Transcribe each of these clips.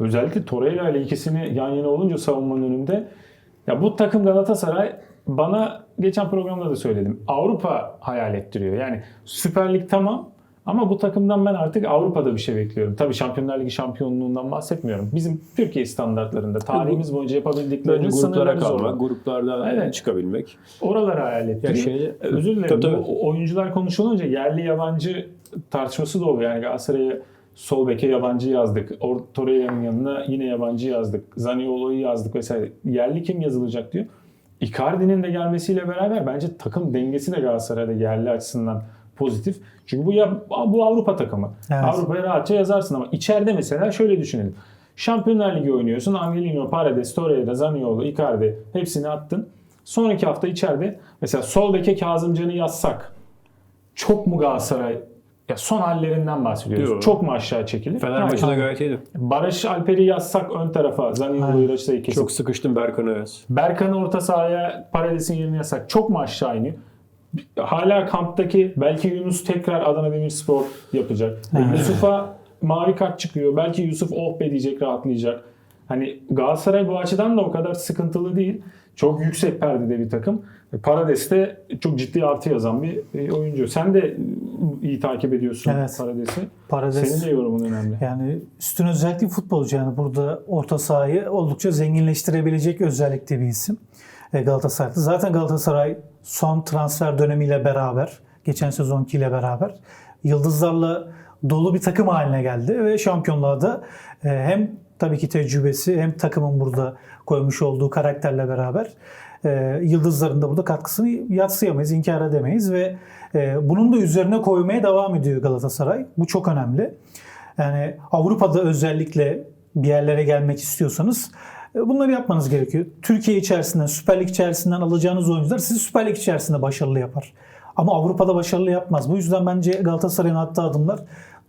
özellikle Torreira ile ikisini yan yana olunca savunmanın önünde ya bu takım Galatasaray bana geçen programda da söyledim. Avrupa hayal ettiriyor. Yani Süper Lig tamam ama bu takımdan ben artık Avrupa'da bir şey bekliyorum. Tabii Şampiyonlar Ligi şampiyonluğundan bahsetmiyorum. Bizim Türkiye standartlarında tarihimiz boyunca Bence yapabildiklerinin gruplara kalmak, zorla. gruplardan Evet. çıkabilmek. Oraları hayal ettiriyor. Ya şeyde- Özür dilerim. Tabii, tabii. Oyuncular konuşulunca yerli yabancı tartışması da oluyor. Yani Galatasaray'a sol beke yabancı yazdık. Or Torreira'nın yanına yine yabancı yazdık. Zaniolo'yu yazdık vesaire. Yerli kim yazılacak diyor. Icardi'nin de gelmesiyle beraber bence takım dengesi de Galatasaray'da yerli açısından pozitif. Çünkü bu ya, bu Avrupa takımı. Evet. Avrupa'ya rahatça yazarsın ama içeride mesela şöyle düşünelim. Şampiyonlar Ligi oynuyorsun. Angelino, Paredes, Torreira, Zaniolo, Icardi hepsini attın. Sonraki hafta içeride mesela sol beke Kazımcan'ı yazsak çok mu Galatasaray ya son hallerinden bahsediyoruz. Yok. Çok mu aşağı çekilir? Fener Hayır. maçı da gayet iyiydi. Barış Alper'i yazsak ön tarafa Zaniolo'yu Raşita'yı kesip Çok sıkıştım Berkan'a yaz. Berkan'ı orta sahaya Paredes'in yerine yazsak çok mu aşağı iniyor? Hala kamptaki belki Yunus tekrar Adana Demirspor yapacak. Yusuf'a mavi kart çıkıyor. Belki Yusuf oh be diyecek rahatlayacak. Hani Galatasaray bu açıdan da o kadar sıkıntılı değil. Çok yüksek perdede bir takım. Parades de çok ciddi artı yazan bir e, oyuncu. Sen de iyi takip ediyorsun Evet. Parades'i. Parades Senin de yorumun önemli. yani üstün özellikli futbolcu yani burada orta sahayı oldukça zenginleştirebilecek özellikte bir isim e, Galatasaray'da. Zaten Galatasaray son transfer dönemiyle beraber, geçen sezonkiyle beraber yıldızlarla dolu bir takım haline geldi ve şampiyonluğa da e, hem tabii ki tecrübesi hem takımın burada koymuş olduğu karakterle beraber e, yıldızların da burada katkısını yatsıyamayız, inkar edemeyiz ve e, bunun da üzerine koymaya devam ediyor Galatasaray. Bu çok önemli. Yani Avrupa'da özellikle bir yerlere gelmek istiyorsanız e, bunları yapmanız gerekiyor. Türkiye içerisinden, Süper Lig içerisinden alacağınız oyuncular sizi Süper Lig içerisinde başarılı yapar. Ama Avrupa'da başarılı yapmaz. Bu yüzden bence Galatasaray'ın attığı adımlar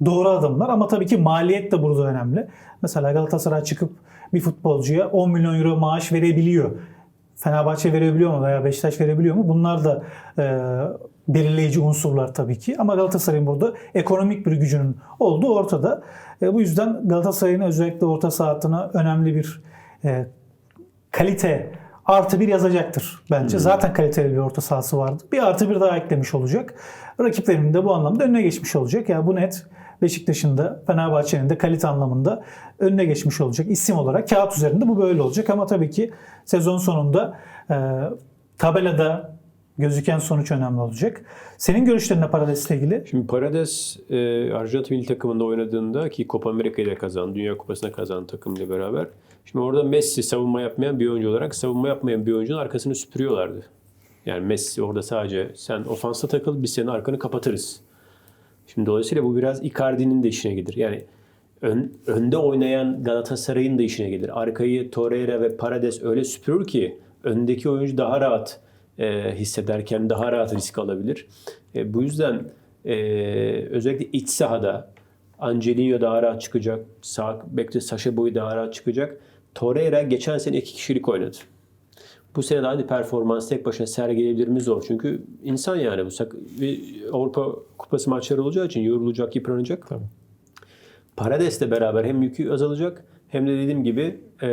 doğru adımlar ama tabii ki maliyet de burada önemli. Mesela Galatasaray çıkıp bir futbolcuya 10 milyon euro maaş verebiliyor. Fenerbahçe verebiliyor mu veya Beşiktaş verebiliyor mu? Bunlar da e, belirleyici unsurlar tabii ki. Ama Galatasaray'ın burada ekonomik bir gücünün olduğu ortada. E, bu yüzden Galatasaray'ın özellikle orta saha hattına önemli bir e, kalite artı bir yazacaktır bence. Zaten kaliteli bir orta sahası vardı. Bir artı bir daha eklemiş olacak. Rakiplerinin de bu anlamda önüne geçmiş olacak. Yani bu net Beşiktaş'ın da Fenerbahçe'nin de kalite anlamında önüne geçmiş olacak. İsim olarak kağıt üzerinde bu böyle olacak ama tabii ki sezon sonunda e, tabelada gözüken sonuç önemli olacak. Senin görüşlerin ne Parades'le ilgili? Şimdi Parades e, Arjantin milli takımında oynadığında ki Copa Amerika'yı da kazandı, Dünya Kupası'na kazandı takımla beraber. Şimdi orada Messi savunma yapmayan bir oyuncu olarak savunma yapmayan bir oyuncunun arkasını süpürüyorlardı. Yani Messi orada sadece sen ofansa takıl biz senin arkanı kapatırız. Şimdi dolayısıyla bu biraz Icardi'nin de işine gelir. Yani ön- önde oynayan Galatasaray'ın da işine gelir. Arkayı Torreira ve Parades öyle süpürür ki öndeki oyuncu daha rahat e, hissederken daha rahat risk alabilir. E, bu yüzden e, özellikle iç sahada Angelino daha rahat çıkacak. Sağ bekte Saşa Boy daha rahat çıkacak. Torreira geçen sene iki kişilik oynadı. Bu sene de aynı performans tek başına sergileyebilir mi zor. Çünkü insan yani bu sak- bir Avrupa Kupası maçları olacağı için yorulacak, yıpranacak. Parades'le beraber hem yükü azalacak hem de dediğim gibi e,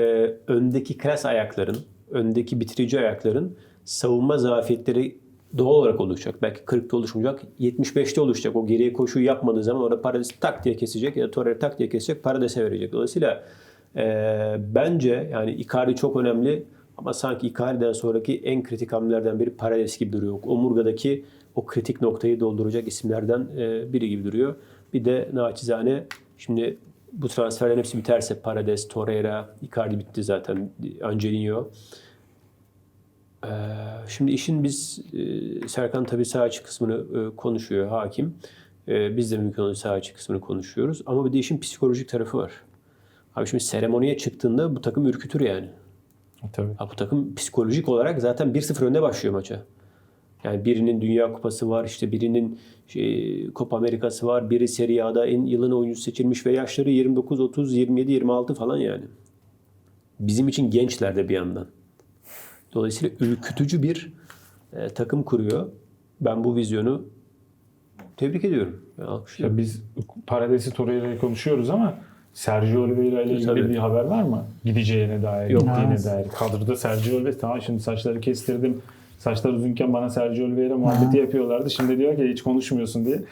öndeki klas ayakların, öndeki bitirici ayakların savunma zafiyetleri doğal olarak oluşacak. Belki 40'ta oluşmayacak, 75'te oluşacak. O geriye koşuyu yapmadığı zaman orada Parades tak diye kesecek ya da Torreira tak diye kesecek, Parades'e verecek. Dolayısıyla e, bence yani Icardi çok önemli ama sanki Icardi'den sonraki en kritik hamlelerden biri Parades gibi duruyor. Omurgadaki o kritik noktayı dolduracak isimlerden e, biri gibi duruyor. Bir de naçizane şimdi bu transferlerin hepsi biterse Parades, Torreira, Icardi bitti zaten. Angelino. Ee, Şimdi işin biz e, Serkan tabii sağ açı kısmını e, konuşuyor hakim. E, Biz de mümkün olduğu sağ açı kısmını konuşuyoruz. Ama bir de işin psikolojik tarafı var. Abi şimdi seremoniye çıktığında bu takım ürkütür yani. Tabii. Ha, bu takım psikolojik olarak zaten 1-0 önde başlıyor maça. Yani birinin Dünya Kupası var, işte birinin şey, Copa Amerikası var, biri Serie A'da en yılın oyuncusu seçilmiş ve yaşları 29, 30, 27, 26 falan yani. Bizim için gençler de bir yandan. Dolayısıyla ürkütücü bir e, takım kuruyor. Ben bu vizyonu tebrik ediyorum. Ya biz Parades'i Torreira'yı konuşuyoruz ama Sergio Oliveira ile ilgili Tabii. bir haber var mı? Gideceğine dair, Yok. gittiğine Evet. dair. Kadroda Sergio Oliveira tamam şimdi saçları kestirdim. Saçlar uzunken bana Sergio Oliveira muhabbeti yapıyorlardı. Şimdi diyor ki hiç konuşmuyorsun diye.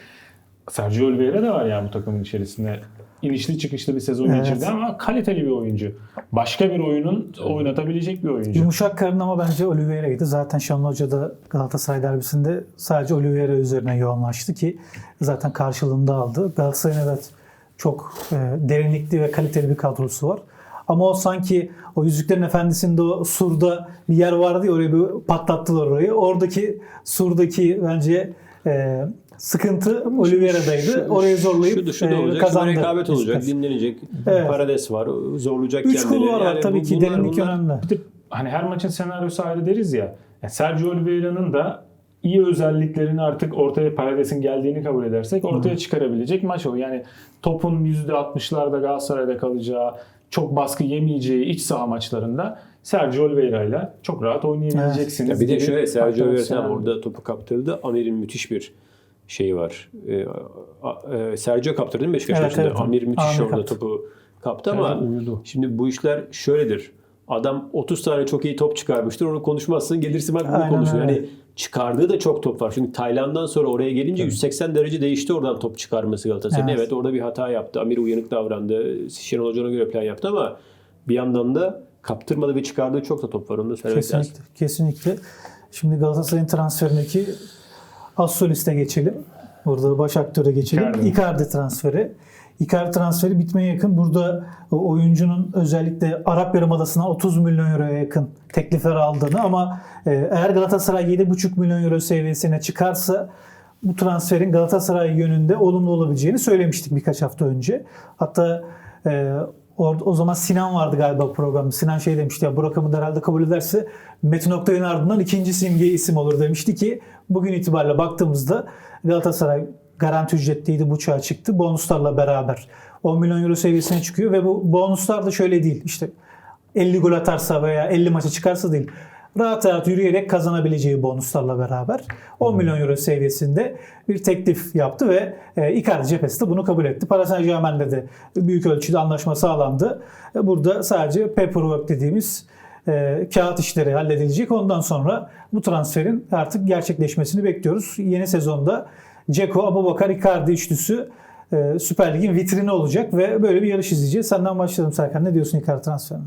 Sergio Oliveira da var yani bu takımın içerisinde. İnişli çıkışlı bir sezon Evet. geçirdi ama kaliteli bir oyuncu. Başka bir oyunun oynatabilecek bir oyuncu. Yumuşak karın ama bence Oliveira'ydı. Zaten Şenol Hoca da Galatasaray derbisinde sadece Oliveira üzerine yoğunlaştı ki zaten karşılığında aldı. Galatasaray'ın evet çok e, derinlikli ve kaliteli bir kadrosu var. Ama o sanki o Yüzüklerin Efendisi'nde o surda bir yer vardı ya oraya bir patlattılar orayı. Oradaki surdaki bence e, sıkıntı Oliveira'daydı. Şu- Orayı zorlayıp şu dışı da e, olacak. Şimdi kazandı. rekabet olacak, Beşiktaş. dinlenecek. Evet. Parades var, zorlayacak Üç kendini. kul var Yani tabii bu- ki bunlar- derinlik bunlar- önemli. Bir de hani her maçın senaryosu ayrı deriz ya. Yani Sergio Oliveira'nın da iyi özelliklerini artık ortaya Parades'in geldiğini kabul edersek ortaya çıkarabilecek maç o. Yani topun %60'larda Galatasaray'da kalacağı, çok baskı yemeyeceği iç saha maçlarında Sergio Oliveira'yla çok rahat oynayabileceksiniz. Ya bir de şöyle Sergio Oliveira orada topu kaptırdı. Amir'in müthiş bir şeyi var. Ee, e, Sergio kaptırdı mi Beşiktaş Evet, maçında? evet. Amir müthiş Amir orada kaptı. topu kaptı ama Evet, uyudu. şimdi bu işler şöyledir. Adam 30 tane çok iyi top çıkarmıştır. Onu konuşmazsın. Gelirsin bak bunu öyle. Yani çıkardığı da çok top var. Çünkü Tayland'dan sonra oraya gelince 180 derece değişti oradan top çıkarması Galatasaray'ın. Evet. Evet. orada bir hata yaptı. Amir uyanık davrandı. Şenol Hoca'na göre plan yaptı ama bir yandan da kaptırmadı ve çıkardığı çok da top var. Onu da söylemek lazım. Kesinlikle. Kesinlikle. Şimdi Galatasaray'ın transferindeki az soliste geçelim. Burada baş aktöre geçelim. Icardi. Icardi transferi. Icardi transferi bitmeye yakın. Burada oyuncunun özellikle Arap Yarımadası'na 30 milyon euroya yakın teklifler aldığını ama e, eğer Galatasaray 7,5 milyon euro seviyesine çıkarsa bu transferin Galatasaray yönünde olumlu olabileceğini söylemiştik birkaç hafta önce. Hatta e, orada o zaman Sinan vardı galiba programda. Sinan şey demişti ya bu rakamı da herhalde kabul ederse Metin Oktay'ın ardından ikinci simge isim olur demişti ki bugün itibariyle baktığımızda Galatasaray garanti ücretliydi buçuğa çıktı. Bonuslarla beraber 10 milyon euro seviyesine çıkıyor ve bu bonuslar da şöyle değil. İşte 50 gol atarsa veya 50 maça çıkarsa değil. Rahat rahat yürüyerek kazanabileceği bonuslarla beraber 10 milyon euro seviyesinde bir teklif yaptı ve e, Icardi cephesi de bunu kabul etti. Paris Saint Germain'de de büyük ölçüde anlaşma sağlandı. E, Burada sadece paperwork dediğimiz e, kağıt işleri halledilecek. Ondan sonra bu transferin artık gerçekleşmesini bekliyoruz. Yeni sezonda Ceko, Abubakar, Icardi üçlüsü e, Süper Lig'in vitrini olacak ve böyle bir yarış izleyeceğiz. Senden başlayalım Serkan. Ne diyorsun Icardi transferine?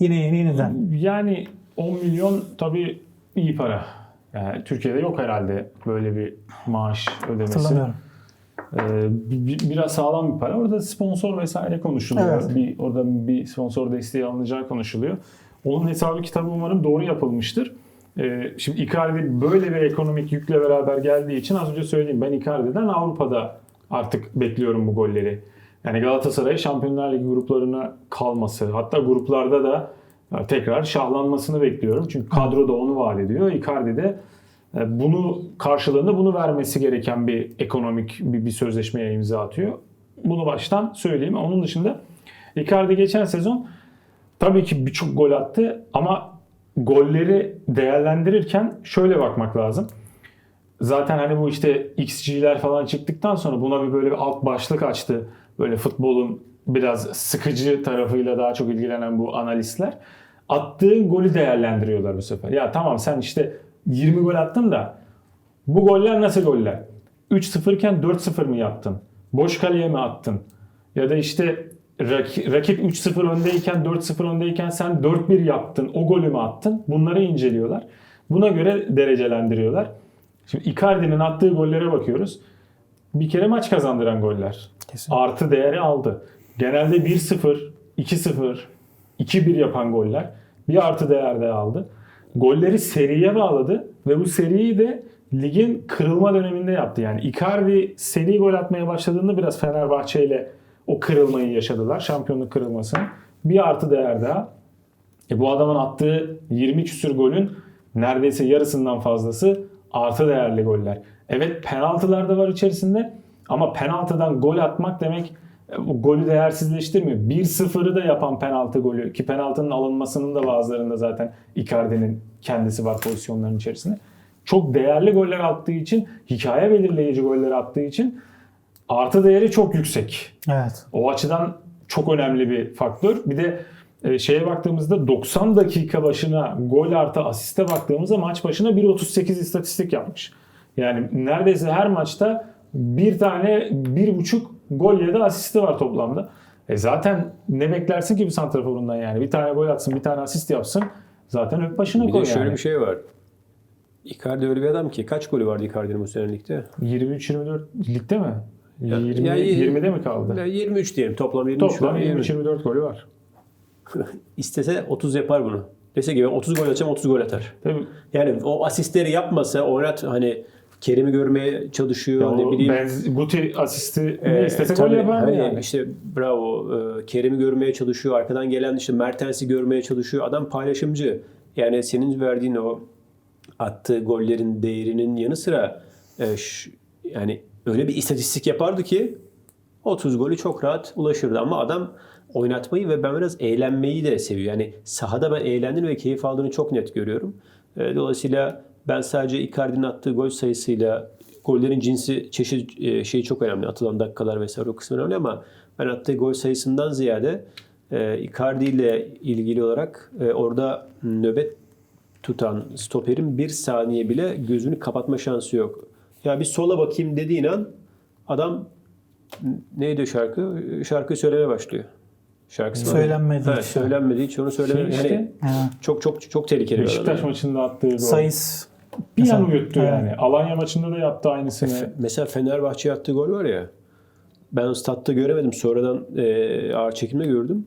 Yine yeni yeniden. Yani 10 milyon tabii iyi para. Yani Türkiye'de yok herhalde böyle bir maaş ödemesi. Hatırlamıyorum. Ee, bi- bi- biraz sağlam bir para. Orada sponsor vesaire konuşuluyor. Evet. Bir orada bir sponsor desteği alınacağı konuşuluyor. Onun hesabı kitabı umarım doğru yapılmıştır. Ee, şimdi Icardi böyle bir ekonomik yükle beraber geldiği için az önce söyleyeyim ben Icardi'den Avrupa'da artık bekliyorum bu golleri. Yani Galatasaray Şampiyonlar Ligi gruplarına kalması, hatta gruplarda da e, tekrar şahlanmasını bekliyorum. Çünkü kadro da onu vaat ediyor. Icardi de e, bunu karşılığında bunu vermesi gereken bir ekonomik bir, bir sözleşmeye imza atıyor. Bunu baştan söyleyeyim. Onun dışında Icardi geçen sezon tabii ki birçok gol attı ama golleri değerlendirirken şöyle bakmak lazım. Zaten hani bu işte XG'ler falan çıktıktan sonra buna bir böyle bir alt başlık açtı. Böyle futbolun biraz sıkıcı tarafıyla daha çok ilgilenen bu analistler. Attığın golü değerlendiriyorlar bu sefer. Ya tamam sen işte 20 gol attın da bu goller nasıl goller? 3-0 iken 4-0 mı yaptın? Boş kaleye mi attın? Ya da işte rak- rakip 3-0 öndeyken 4-0 öndeyken sen 4-1 yaptın. O golü mü attın? Bunları inceliyorlar. Buna göre derecelendiriyorlar. Şimdi Icardi'nin attığı gollere bakıyoruz. Bir kere maç kazandıran goller. Kesinlikle. Artı değeri aldı. Genelde 1-0, 2-0, 2-1 yapan goller bir artı değer de aldı. Golleri seriye bağladı ve bu seriyi de ligin kırılma döneminde yaptı. Yani Icardi seri gol atmaya başladığında biraz Fenerbahçe ile o kırılmayı yaşadılar. Şampiyonluk kırılmasını. Bir artı değer daha. E bu adamın attığı 20 küsür golün neredeyse yarısından fazlası artı değerli goller. Evet penaltılar da var içerisinde ama penaltıdan gol atmak demek e, golü değersizleştirmiyor. 1-0'ı da yapan penaltı golü ki penaltının alınmasının da bazılarında zaten Icardi'nin kendisi var pozisyonların içerisinde. Çok değerli goller attığı için, hikaye belirleyici goller attığı için artı değeri çok yüksek. Evet. O açıdan çok önemli bir faktör. Bir de e, şeye baktığımızda 90 dakika başına gol artı asiste baktığımızda maç başına 1.38 istatistik yapmış. Yani neredeyse her maçta bir tane bir buçuk gol ya da asisti var toplamda. E zaten ne beklersin ki bir santraforundan yani? Bir tane gol atsın, bir tane asist yapsın. Zaten öp başına Bir koy de şöyle yani. bir şey var. Icardi öyle bir adam ki kaç golü vardı Icardi'nin bu sene ligde? 23-24 ligde mi? Ya- 20, ya- 20'de mi kaldı? Ya 23 diyelim. Toplam 23 Toplam var. 23-24 golü var. İstese 30 yapar bunu. Dese ki ben 30 gol atacağım 30 gol atar. Tabii Yani o asistleri yapmasa oynat hani Kerim'i görmeye çalışıyor ne o bileyim. Benz, Guti asisti ne Ee, istese gol tabii, yapar mı hani yani? işte bravo. Ee, Kerim'i görmeye çalışıyor. Arkadan gelen işte Mertens'i görmeye çalışıyor. Adam paylaşımcı. Yani senin verdiğin o attığı gollerin değerinin yanı sıra e, ş- yani öyle bir istatistik yapardı ki 30 golü çok rahat ulaşırdı. Ama adam oynatmayı ve ben biraz eğlenmeyi de seviyor. Yani sahada ben eğlendiğini ve keyif aldığını çok net görüyorum. E, Dolayısıyla ben sadece Icardi'nin attığı gol sayısıyla gollerin cinsi, çeşit e, şeyi çok önemli. Atılan dakikalar vesaire o kısmı önemli ama ben attığı gol sayısından ziyade e, Icardi ile ilgili olarak e, orada nöbet tutan stoperin bir saniye bile gözünü kapatma şansı yok. Ya bir sola bakayım dediğin an adam neydi o şarkı? Şarkı söylemeye başlıyor. Şarkısı var. Söylenmediği Evet, için. söylenmediği için onu söyleme. Şey işte, yani Ha. çok çok çok tehlikeli. Beşiktaş yani. maçında attığı gol. Sayıs bir Mesela- an uyuttu Evet. yani. Alanya maçında da yaptı aynısını. Mesela Fenerbahçe'ye attığı gol var ya. Ben statta göremedim. Sonradan e, ağır çekimde gördüm.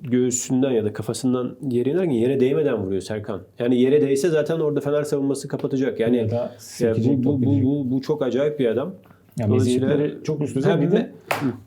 Göğsünden ya da kafasından yere inerken yere değmeden vuruyor Serkan. Yani yere değse zaten orada Fener savunması kapatacak. Yani Ya bu, bu, bu, bu, bu çok acayip bir adam. Ya meziyetleri çok üst düzey. Bir de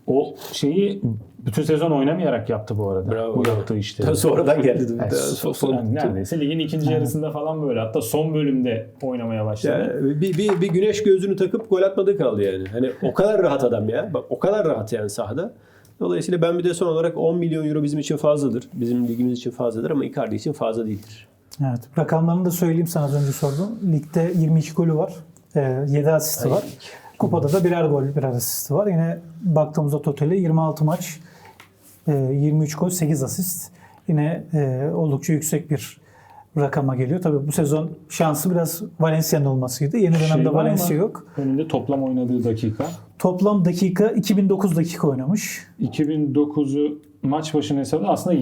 o şeyi bütün sezon oynamayarak yaptı bu arada. Bravo, bu yaptığı işte. Sonradan geldi. Yani Daha so- son- yani neredeyse ligin ikinci yarısında falan böyle. Hatta son bölümde oynamaya başladı. Yani bir, bir, bir güneş gözünü takıp gol atmadı kaldı yani. Hani o kadar rahat adam ya. Bak o kadar rahat yani sahada. Dolayısıyla ben bir de son olarak 10 milyon euro bizim için fazladır. Bizim ligimiz için fazladır ama Icardi için fazla değildir. Evet. Rakamlarını da söyleyeyim sana az önce sordum. Ligde 22 golü var. 7 asisti var. Kupada da birer gol, birer asisti var. Yine baktığımızda totali 26 maç, e, 23 gol, 8 asist. Yine e, oldukça yüksek bir rakama geliyor. Tabii bu sezon şansı biraz Valencia'nın olmasıydı. Yeni Şey dönemde mı? Valencia yok. Önünde toplam oynadığı dakika. Toplam dakika 2009 dakika oynamış. 2009'u maç başına hesapla aslında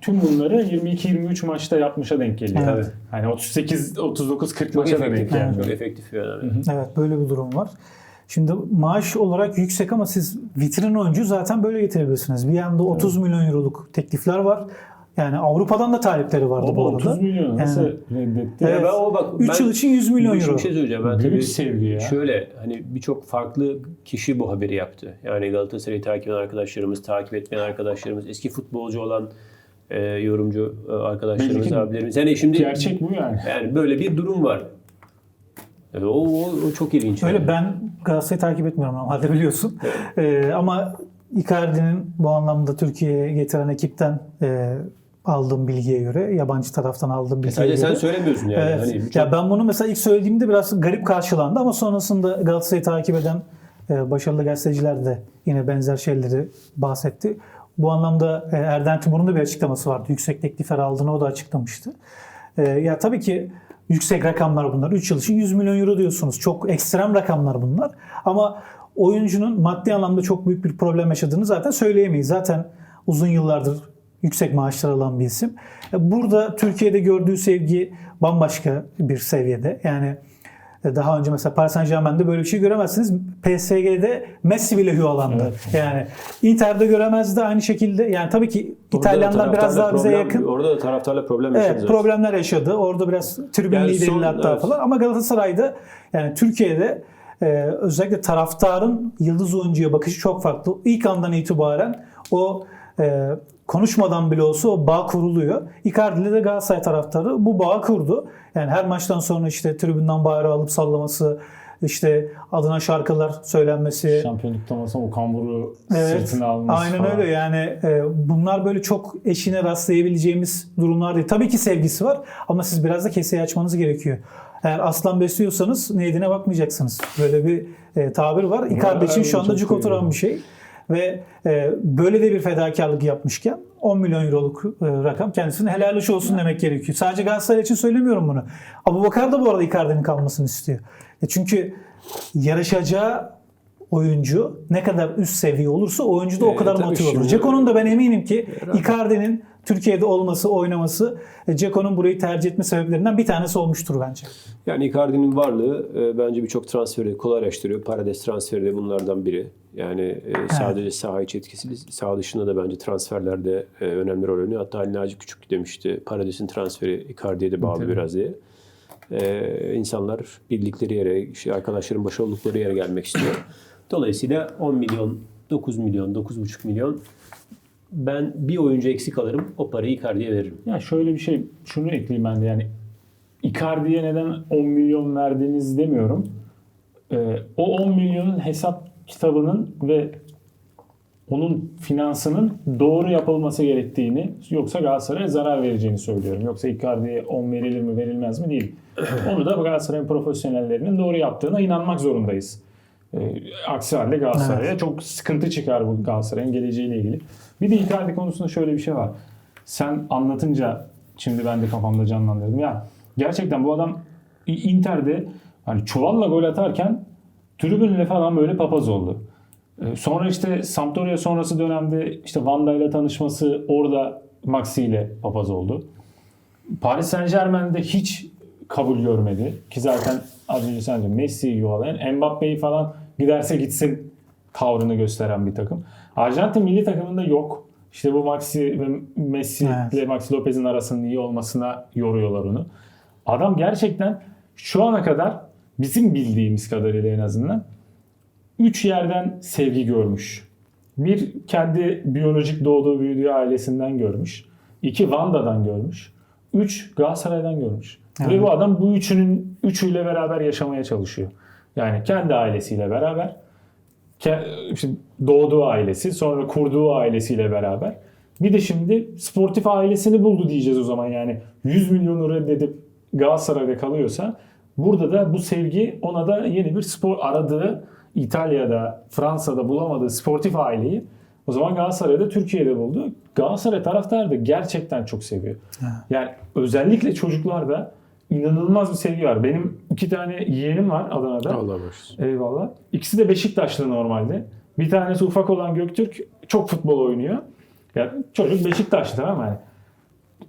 tüm bunları 22-23 maçta yapmışa denk geliyor. Evet. Hani 38 39 40 Çok maça da denk gelmiyor. çok efektif bir adam. Evet böyle bir durum var. Şimdi maaş olarak yüksek ama siz vitrin oyuncu zaten böyle getirebilirsiniz. Bir yanda 30 milyon euroluk teklifler var. Yani Avrupa'dan da talipleri vardı Baba bu arada. 30 milyon nasıl Yani- reddetti? Evet. ben o bak 3 ben- yıl için 100 milyon Bir euro. şey söyleyeceğim. Ben Büyük tabii sevgi ya. Şöyle hani birçok farklı kişi bu haberi yaptı. Yani Galatasaray'ı takip eden arkadaşlarımız, takip etmeyen arkadaşlarımız, eski futbolcu olan e, yorumcu e, arkadaşlarımız, Belli ki abilerimiz. Yani şimdi Gerçek bu yani. Yani böyle bir durum var. Yani o, o, o çok ilginç. Öyle yani. ben Galatasaray'ı takip etmiyorum normalde biliyorsun. Ee, ama Icardi'nin bu anlamda Türkiye'ye getiren ekipten e, aldığım bilgiye göre, yabancı taraftan aldığım bilgiye Sadece göre. sen söylemiyorsun yani. Evet. Hani birçok- ya ben bunu mesela ilk söylediğimde biraz garip karşılandı ama sonrasında Galatasaray'ı takip eden e, başarılı gazeteciler de yine benzer şeyleri bahsetti. Bu anlamda e, Erden Timur'un da bir açıklaması vardı. Yüksek teklifler aldığını o da açıklamıştı. E, ya tabii ki yüksek rakamlar bunlar. 3 yıl için 100 milyon euro diyorsunuz. Çok ekstrem rakamlar bunlar. Ama oyuncunun maddi anlamda çok büyük bir problem yaşadığını zaten söyleyemeyiz. Zaten uzun yıllardır yüksek maaşlar alan bir isim. E, Burada Türkiye'de gördüğü sevgi bambaşka bir seviyede. Yani e, daha önce mesela Paris Saint Germain'de böyle bir şey göremezsiniz. PSG'de Messi bile hüyalandı. Yani Inter'de göremezdi aynı şekilde. Yani tabii ki Orada da İtalyanlar biraz daha bize problem- yakın. Orada da taraftarla problem yaşadı Evet problemler yaşadı. Orada biraz tribün Yani lideriyle son- hatta evet. falan. Ama Galatasaray'da yani Türkiye'de e, özellikle taraftarın yıldız oyuncuya bakışı çok farklı. İlk andan itibaren o e, konuşmadan bile olsa o bağ kuruluyor. Icardi ile de Galatasaray taraftarı bu bağı kurdu. Yani her maçtan sonra işte tribünden bayrağı alıp sallaması, işte adına şarkılar söylenmesi. Şampiyonluktan sonra o kamburu Evet, sırtına alması aynen falan. öyle yani e, bunlar böyle çok eşine rastlayabileceğimiz durumlar değil. Tabii ki sevgisi var ama siz biraz da keseyi açmanız gerekiyor. Eğer aslan besliyorsanız neydiğine bakmayacaksınız. Böyle bir e, tabir var. Icardi için şu anda cuk oturan bir şey. Ve e, böyle de bir fedakarlık yapmışken 10 milyon euroluk e, rakam kendisine helal hoş olsun demek gerekiyor. Sadece Galatasaray için söylemiyorum bunu. Abu Bakar da bu arada Icardi'nin kalmasını istiyor. E çünkü yarışacağı oyuncu ne kadar üst seviye olursa oyuncu da o E, kadar tabii motive olur. Ceko'nun da ben eminim ki Icardi'nin Türkiye'de olması, oynaması e, Ceko'nun burayı tercih etme sebeplerinden bir tanesi olmuştur bence. Yani Icardi'nin varlığı e, bence birçok transferi kolaylaştırıyor. Parades transferi de bunlardan biri. Yani e, sadece saha içi etkisi değil, saha dışında da bence transferlerde e, önemli rol oynuyor. Hatta Naci Küçük demişti Parades'in transferi Icardi'ye de bağlı biraz diye. E, insanlar bildikleri yere, işte arkadaşların başı oldukları yere gelmek istiyor. Dolayısıyla 10 milyon, 9 milyon, 9,5 milyon ben bir oyuncu eksik alırım. O parayı Icardi'ye veririm. Ya şöyle bir şey, şunu ekleyeyim ben de yani Icardi'ye neden 10 milyon verdiniz demiyorum. Ee, o 10 milyonun hesap kitabının ve onun finansının doğru yapılması gerektiğini yoksa Galatasaray'a zarar vereceğini söylüyorum. Yoksa Icardi'ye 10 verilir mi verilmez mi değil. Onu da Galatasaray'ın profesyonellerinin doğru yaptığına inanmak zorundayız. Ee, aksi halde Galatasaray'a çok sıkıntı çıkar bu Galatasaray'ın geleceğiyle ilgili. Bir de Icardi konusunda şöyle bir şey var. Sen anlatınca şimdi ben de kafamda canlandırdım. Ya gerçekten bu adam Inter'de hani çuvalla gol atarken tribünle falan böyle papaz oldu. Ee, Sonra işte Sampdoria sonrası dönemde işte Vanda ile tanışması orada Maxi ile papaz oldu. Paris Saint Germain'de hiç kabul görmedi. Ki zaten az önce sen de Messi'yi yuvalayan Mbappe'yi falan giderse gitsin tavrını gösteren bir takım. Arjantin milli takımında yok. İşte bu Maxi ve Messi Evet. ile Maxi Lopez'in arasının iyi olmasına yoruyorlar onu. Adam gerçekten şu ana kadar bizim bildiğimiz kadarıyla en azından üç yerden sevgi görmüş. Bir kendi biyolojik doğduğu büyüdüğü ailesinden görmüş. İki Vanda'dan görmüş. Üç Galatasaray'dan görmüş. Ve Evet. bu adam bu üçünün üçüyle beraber yaşamaya çalışıyor. Yani kendi ailesiyle beraber, doğduğu ailesi, sonra kurduğu ailesiyle beraber. Bir de şimdi sportif ailesini buldu diyeceğiz o zaman yani. 100 milyonu reddedip Galatasaray'da kalıyorsa burada da bu sevgi ona da yeni bir spor aradığı İtalya'da, Fransa'da bulamadığı sportif aileyi o zaman Galatasaray'da Türkiye'de buldu. Galatasaray taraftarı da gerçekten çok seviyor. Yani özellikle çocuklarda inanılmaz bir sevgi var. Benim iki tane yeğenim var Adana'da. Allah başlasın. Eyvallah. İkisi de Beşiktaşlı normalde. Bir tanesi ufak olan Göktürk çok futbol oynuyor. Ya çocuk Beşiktaşlı mı? Yani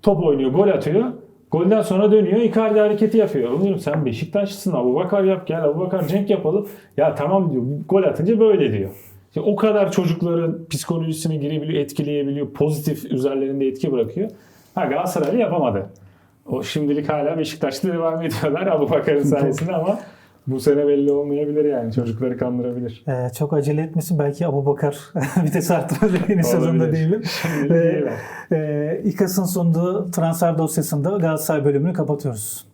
top oynuyor, gol atıyor. Golden sonra dönüyor, Icardi hareketi yapıyor. Oğlum diyorum sen Beşiktaşlısın, Abubakar yap gel, Abubakar Cenk yapalım. Ya tamam diyor, gol atınca böyle diyor. İşte o kadar çocukların psikolojisine girebiliyor, etkileyebiliyor, pozitif üzerlerinde etki bırakıyor. Ha Galatasaraylı yapamadı. O şimdilik hala Beşiktaş'ta devam ediyorlar Abubakar'ın sayesinde ama bu sene belli olmayabilir yani. Çocukları kandırabilir. Ee, çok acele etmesin. Belki Abu Bakar vites arttırabilir yeni sezonda değilim. Ee, e, İKAS'ın sunduğu transfer dosyasında Galatasaray bölümünü kapatıyoruz.